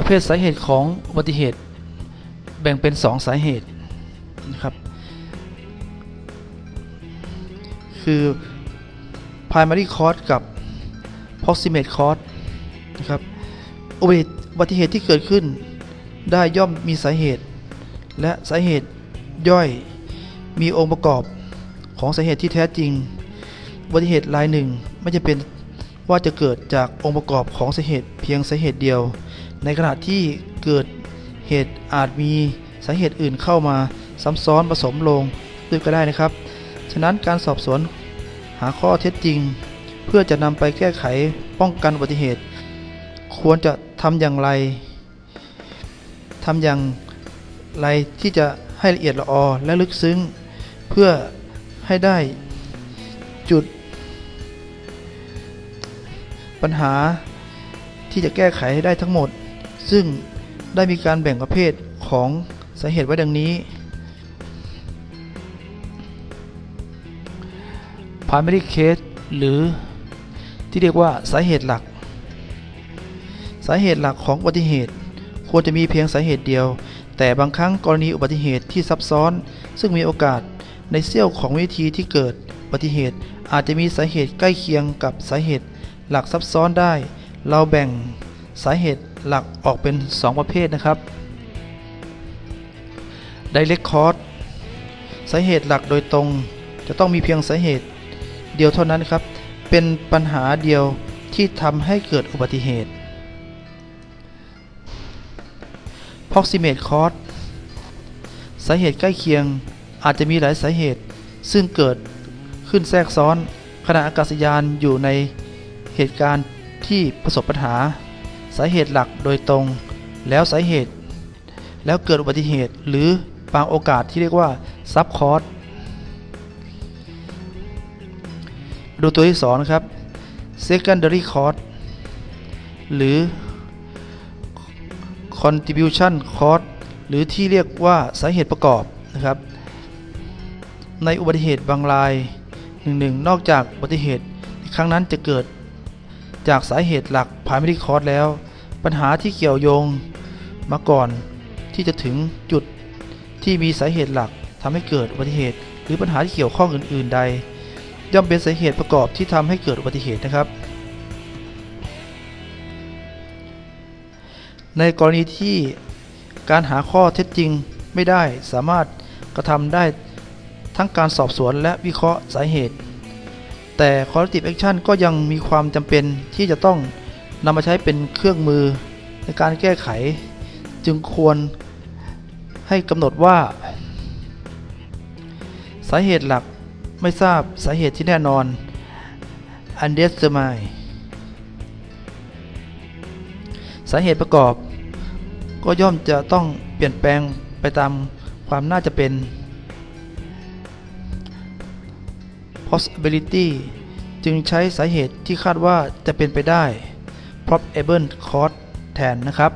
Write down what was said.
ประเภทสาเหตุของอุบัติเหตุ แบ่งเป็น 2 สาเหตุนะครับ คือ primary cause กับ proximate cause นะครับอุบัติเหตุที่เกิดขึ้นได้ย่อมมีสาเหตุ และสาเหตุย่อยมีองค์ประกอบของสาเหตุที่แท้จริงอุบัติเหตุรายหนึ่งไม่จะเป็นว่าจะเกิดจากองค์ประกอบของสาเหตุเพียงสาเหตุเดียว ในขณะที่เกิดเหตุอาจมีสาเหตุอื่นเข้ามาซ้ำซ้อนผสมลงด้วยก็ได้นะครับ ฉะนั้นการสอบสวนหาข้อเท็จจริง เพื่อจะนำไปแก้ไขป้องกันอุบัติเหตุ ควรจะทำอย่างไรทำอย่างไรที่จะให้ละเอียดละออและลึกซึ้ง เพื่อให้ได้จุด ปัญหาที่จะแก้ไขให้ได้ทั้งหมด ซึ่งได้มีการแบ่งประเภทของสาเหตุไว้ดังนี้ primary case หรือที่เรียกว่าสาเหตุหลัก สาเหตุหลักของอุบัติเหตุ ควรจะมีเพียงสาเหตุเดียว แต่บางครั้งกรณีอุบัติเหตุที่ซับซ้อน ซึ่งมีโอกาสในเสี้ยวของวิธีที่เกิดอุบัติเหตุอาจจะมีสาเหตุใกล้เคียงกับสาเหตุหลักซับซ้อนได้ เราแบ่ง สาเหตุหลักออกเป็น 2 ประเภทนะครับ direct cause สาเหตุหลักโดยตรง จะต้องมีเพียงสาเหตุ เดียวเท่านั้นครับ เป็นปัญหาเดียวที่ทำให้เกิดอุบัติเหตุ proximate cause สาเหตุใกล้เคียงอาจจะมีหลายสาเหตุ ซึ่งเกิดขึ้นแทรกซ้อนขณะอากาศยานอยู่ในเหตุการณ์ที่ประสบปัญหา สาเหตุหลักโดยตรง แล้วสาเหตุ แล้วเกิดอุบัติเหตุ หรือบางโอกาสที่เรียกว่าซับคอร์สดูตัวที่2นะครับ secondary cause หรือ contribution cause หรือที่เรียกว่าสาเหตุประกอบนะครับ ในอุบัติเหตุบางรายหนึ่งนอกจากอุบัติเหตุครั้งนั้นจะเกิด จากสาเหตุหลัก primary cause แล้ว ปัญหาที่เกี่ยวโยงมาก่อนที่จะถึงจุดที่มีสาเหตุหลักทำให้เกิดอุบัติเหตุ หรือปัญหาที่เกี่ยวข้องอื่น ๆ ใด ย่อมเป็นสาเหตุประกอบที่ทำให้เกิดอุบัติเหตุนะครับ ในกรณีที่การหาข้อเท็จจริงไม่ได้สามารถกระทำได้ทั้งการสอบสวนและวิเคราะห์สาเหตุ แต่ corrective action ก็ยังมีความจำเป็นที่จะต้องนำมาใช้เป็นเครื่องมือในการแก้ไข จึงควรให้กำหนดว่า สาเหตุหลักไม่ทราบสาเหตุที่แน่นอน undetermined สาเหตุประกอบ ก็ย่อมจะต้องเปลี่ยนแปลงไปตามความน่าจะเป็น possibility จึงใช้สาเหตุที่คาดว่าจะเป็นไปได้ probable cause แทนนะครับ